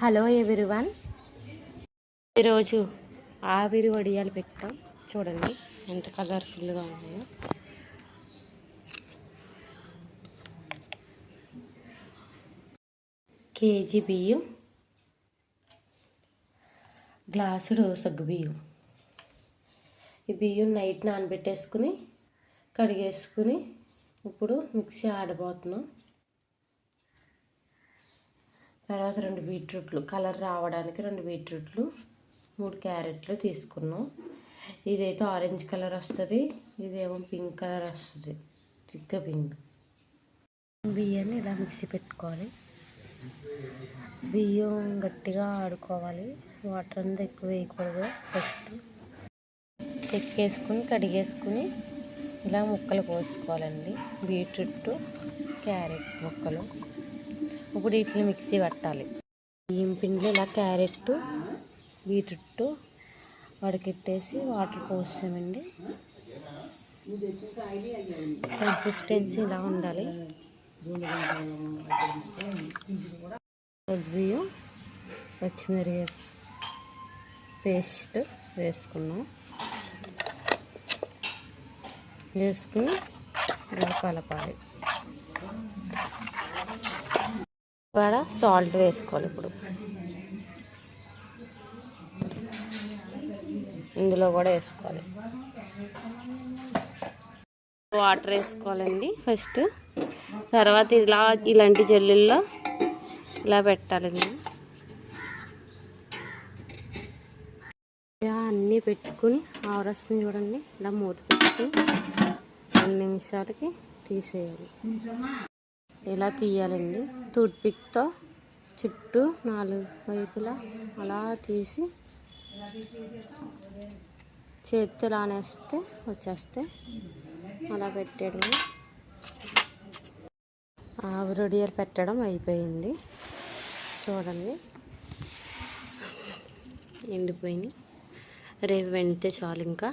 Hello everyone. ఈరోజు ఆవిరి వడియాలు పెట్టాం. చూడండి ఎంత కలర్ఫుల్గా ఉన్నాయో. కేజీ బియ్యం గ్లాసుడు సగ్గు బియ్యం. ఈ బియ్యం నైట్ నానబెట్టేసుకుని కడిగేసుకుని ఇప్పుడు మిక్సీ ఆడబోతున్నాం. తర్వాత రెండు బీట్రూట్లు కలర్ రావడానికి రెండు బీట్రూట్లు మూడు క్యారెట్లు తీసుకున్నాం. ఇదైతే ఆరెంజ్ కలర్ వస్తుంది ఇదేమో పింక్ కలర్ వస్తుంది. తిక్క పింక్. బియ్యాన్ని ఇలా మిక్సీ పెట్టుకోవాలి. బియ్యం గట్టిగా ఆడుకోవాలి. వాటర్ అంతా ఎక్కువ వేయకూడదు ఫస్ట్. చెక్కేసుకుని కడిగేసుకుని ఇలా ముక్కలు కోసుకోవాలండి. బీట్రూట్ క్యారెట్ ముక్కలు. ఇప్పుడు వీటిని మిక్సీ పట్టాలి. బియ్యం పిండిలో ఇలా క్యారెట్ బీట్రూట్ వడకెట్టేసి వాటర్ పోసామండి కన్సిస్టెన్సీ ఇలా ఉండాలి. బియ్యం పచ్చిమిరి పేస్ట్ వేసుకున్నాం. వేసుకుని ఇలా కలపాలి. సరిపడ సాల్ట్ వేసుకోవాలి ఇప్పుడు. ఇందులో కూడా వేసుకోవాలి. వాటర్ వేసుకోవాలండి ఫస్ట్. తర్వాత ఇలా ఇలాంటి జల్లుల్లో ఇలా పెట్టాలండి. ఇలా అన్నీ పెట్టుకుని ఆవరస్తుంది చూడండి. ఇలా మూత పెట్టుకుని రెండు నిమిషాలకి తీసేయాలి. ఇలా తీయాలండి? టూత్పిక్తో చుట్టూ నాలుగు వైపులా అలా తీసి చేతులు లానేస్తే వచ్చేస్తే అలా పెట్టడం ఆవిరొడియాలు పెట్టడం అయిపోయింది. చూడండి. ఎండిపోయినాయి. రేపు వెండితే చాలు ఇంకా.